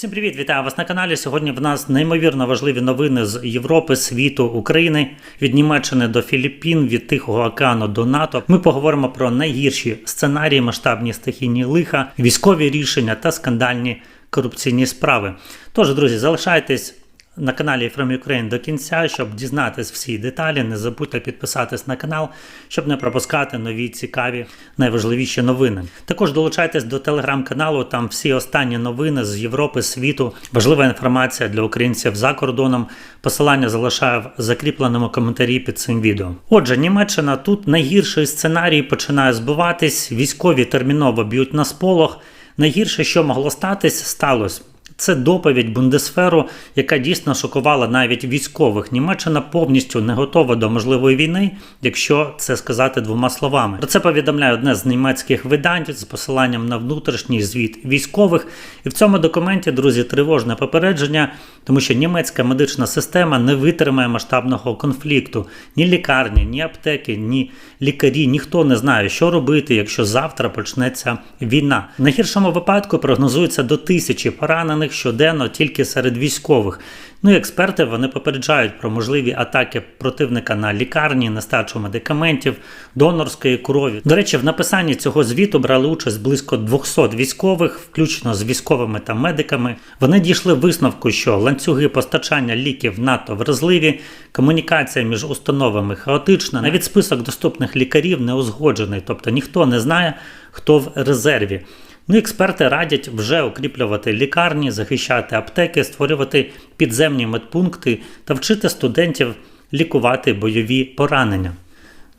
Всім привіт, вітаю вас на каналі. Сьогодні в нас неймовірно важливі новини з Європи, світу, України, від Німеччини до Філіппін, від Тихого океану до НАТО. Ми поговоримо про найгірші сценарії, масштабні стихійні лиха, військові рішення та скандальні корупційні справи. Тож, друзі, залишайтесь на каналі From Ukraine до кінця, щоб дізнатись всі деталі. Не забудьте підписатись на канал, щоб не пропускати нові цікаві найважливіші новини. Також долучайтесь до телеграм-каналу. Там всі останні новини з Європи, світу, важлива інформація для українців за кордоном. Посилання залишаю в закріпленому коментарі під цим відео. Отже, Німеччина тут найгірший сценарій починає збиватись. Військові терміново б'ють на сполох. Найгірше, що могло статись, сталося. Це доповідь Бундесферу, яка дійсно шокувала навіть військових. Німеччина повністю не готова до можливої війни, якщо це сказати двома словами. Про це повідомляє одне з німецьких видань з посиланням на внутрішній звіт військових. І в цьому документі, друзі, тривожне попередження, тому що німецька медична система не витримає масштабного конфлікту. Ні лікарні, ні аптеки, ні лікарі, ніхто не знає, що робити, якщо завтра почнеться війна. В найгіршому випадку прогнозується до тисячі поранених щоденно тільки серед військових. Ну і експерти вони попереджають про можливі атаки противника на лікарні, нестачу медикаментів, донорської крові. До речі, в написанні цього звіту брали участь близько 200 військових, включно з військовими та медиками. Вони дійшли висновку, що ланцюги постачання ліків надто вразливі, комунікація між установами хаотична, навіть список доступних лікарів не узгоджений, тобто ніхто не знає, хто в резерві. Ну, експерти радять вже укріплювати лікарні, захищати аптеки, створювати підземні медпункти та вчити студентів лікувати бойові поранення.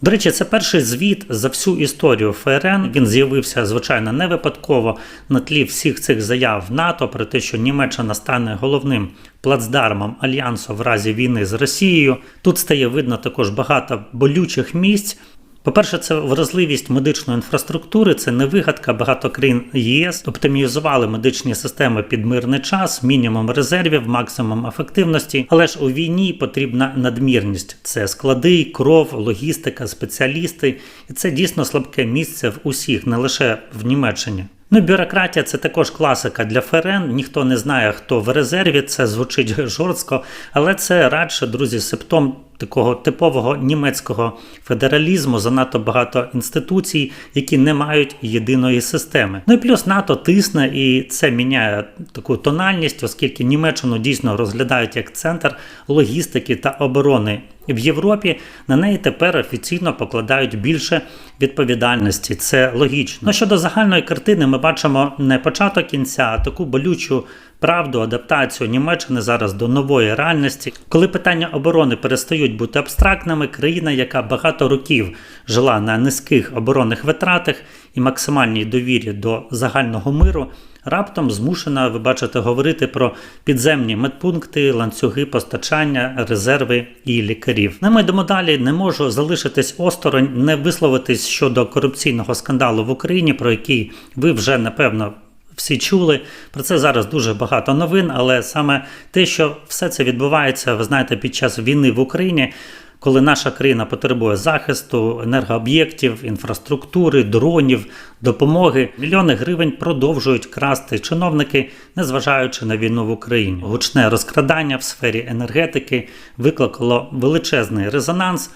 До речі, це перший звіт за всю історію ФРН. Він з'явився, звичайно, не випадково на тлі всіх цих заяв НАТО про те, що Німеччина стане головним плацдармом альянсу в разі війни з Росією. Тут стає видно також багато болючих місць. По-перше, це вразливість медичної інфраструктури, це не вигадка. Багато країн ЄС оптимізували медичні системи під мирний час, мінімум резервів, максимум ефективності. Але ж у війні потрібна надмірність: це склади, кров, логістика, спеціалісти, і це дійсно слабке місце в усіх, не лише в Німеччині. Ну, бюрократія це також класика для ФРН. Ніхто не знає, хто в резерві. Це звучить жорстко, але це радше, друзі, симптом такого типового німецького федералізму. Занадто багато інституцій, які не мають єдиної системи. Ну і плюс НАТО тисне, і це міняє таку тональність, оскільки Німеччину дійсно розглядають як центр логістики та оборони. В Європі на неї тепер офіційно покладають більше відповідальності. Це логічно. Ну, щодо загальної картини, ми бачимо не початок кінця, а таку болючу правду, адаптацію Німеччини зараз до нової реальності. Коли питання оборони перестають бути абстрактними, країна, яка багато років жила на низьких оборонних витратах і максимальній довірі до загального миру. Раптом змушена, ви бачите, говорити про підземні медпункти, ланцюги постачання, резерви і лікарів. Не ми йдемо далі, не можу залишитись осторонь, не висловитись щодо корупційного скандалу в Україні, про який ви вже напевно. Всі чули про це зараз дуже багато новин, але саме те, що все це відбувається, ви знаєте, під час війни в Україні, коли наша країна потребує захисту, енергооб'єктів, інфраструктури, дронів, допомоги, мільйони гривень продовжують красти чиновники, незважаючи на війну в Україні. Гучне розкрадання в сфері енергетики викликало величезний резонанс.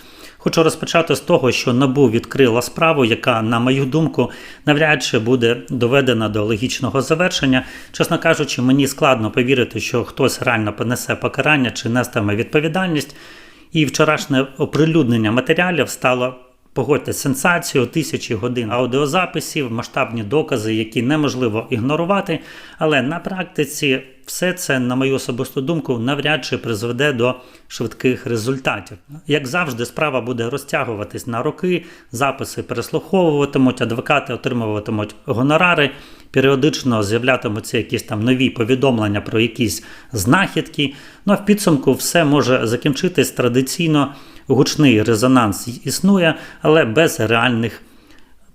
Хочу розпочати з того, що НАБУ відкрила справу, яка, на мою думку, навряд чи буде доведена до логічного завершення. Чесно кажучи, мені складно повірити, що хтось реально понесе покарання чи нестиме відповідальність. І вчорашнє оприлюднення матеріалів стало. Погодьте сенсацію, тисячі годин аудіозаписів, масштабні докази, які неможливо ігнорувати. Але на практиці все це, на мою особисту думку, навряд чи призведе до швидких результатів. Як завжди, справа буде розтягуватись на роки, записи переслуховуватимуть, адвокати отримуватимуть гонорари, періодично з'являтимуться якісь там нові повідомлення про якісь знахідки. Ну а в підсумку все може закінчитись традиційно. Гучний резонанс існує, але без реальних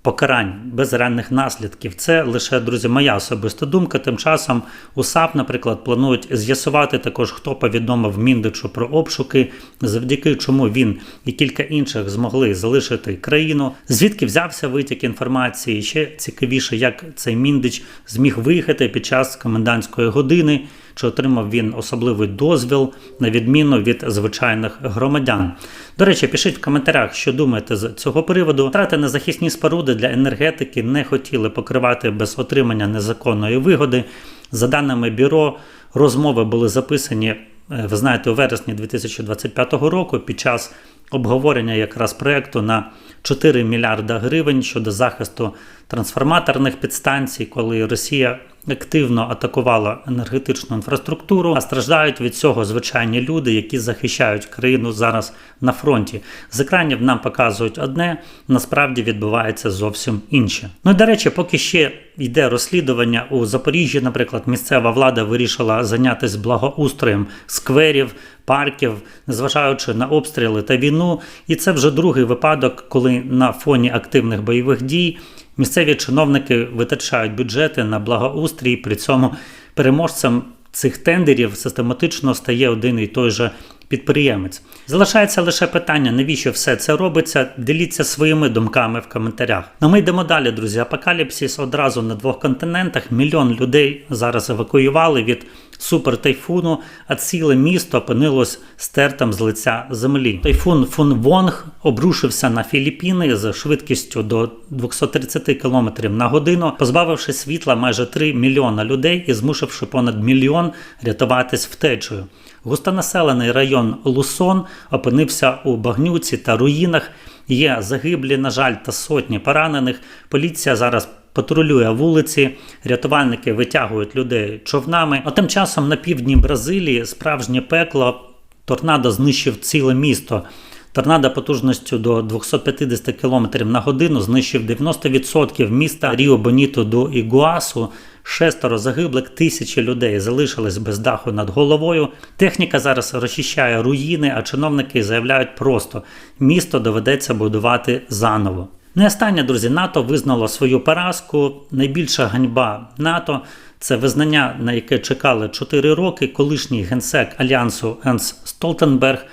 покарань без реальних наслідків. Це лише, друзі, моя особиста думка. Тим часом у САП, наприклад, планують з'ясувати також, хто повідомив Міндичу про обшуки, завдяки чому він і кілька інших змогли залишити країну. Звідки взявся витік інформації? Ще цікавіше, як цей Міндич зміг виїхати під час комендантської години. Чи отримав він особливий дозвіл на відміну від звичайних громадян? До речі, пишіть в коментарях, що думаєте з цього приводу. Втрати на захисні споруди для енергетики не хотіли покривати без отримання незаконної вигоди. За даними бюро, розмови були записані, е, ви знаєте, у вересні 2025 року під час обговорення якраз проекту на 4 мільярда гривень щодо захисту трансформаторних підстанцій, коли Росія активно атакувала енергетичну інфраструктуру, а страждають від цього звичайні люди, які захищають країну зараз на фронті. З екранів нам показують одне, насправді відбувається зовсім інше. Ну і до речі, поки ще йде розслідування у Запоріжжі, наприклад, місцева влада вирішила зайнятися благоустроєм скверів, парків, незважаючи на обстріли та війну. І це вже другий випадок, коли на фоні активних бойових дій. Місцеві чиновники витрачають бюджети на благоустрій, при цьому переможцем цих тендерів систематично стає один і той же підприємець. Залишається лише питання, навіщо все це робиться. Діліться своїми думками в коментарях. Ну ми йдемо далі, друзі. Апокаліпсис одразу на двох континентах. Мільйон людей зараз евакуювали від супертайфуну, а ціле місто опинилось стертом з лиця землі. Тайфун Фун Вонг обрушився на Філіппіни з швидкістю до 230 км на годину, позбавивши світла майже 3 мільйона людей і змусивши понад мільйон рятуватись втечею. Густонаселений район Лусон опинився у багнюці та руїнах. Є загиблі, на жаль, та сотні поранених. Поліція зараз патрулює вулиці, рятувальники витягують людей човнами. А тим часом на півдні Бразилії справжнє пекло торнадо знищив ціле місто. Торнадо потужністю до 250 км на годину знищив 90% міста Ріо Боніто до Ігуасу. Шестеро загиблих, тисячі людей залишились без даху над головою. Техніка зараз розчищає руїни, а чиновники заявляють просто: місто доведеться будувати заново. Не останнє, друзі, НАТО визнало свою поразку. Найбільша ганьба НАТО це визнання, на яке чекали 4 роки. Колишній генсек альянсу Енс Столтенберг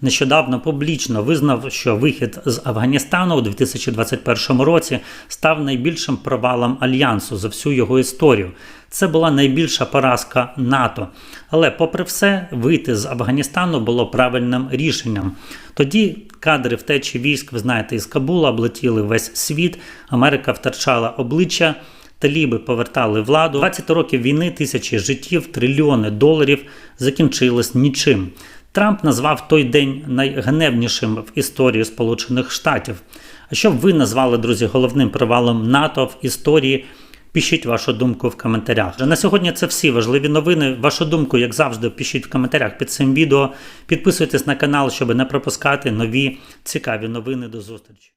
нещодавно публічно визнав, що вихід з Афганістану у 2021 році став найбільшим провалом альянсу за всю його історію. Це була найбільша поразка НАТО. Але, попри все, вийти з Афганістану було правильним рішенням. Тоді кадри втечі військ, ви знаєте, із Кабула облетіли весь світ. Америка втрачала обличчя. Таліби повертали владу. 20 років війни, тисячі життів, трильйони доларів закінчились нічим. Трамп назвав той день найгневнішим в історії Сполучених Штатів. А що б ви назвали, друзі, головним провалом НАТО в історії? Пишіть вашу думку в коментарях. На сьогодні це всі важливі новини. Вашу думку, як завжди, пишіть в коментарях під цим відео. Підписуйтесь на канал, щоб не пропускати нові цікаві новини. До зустрічі.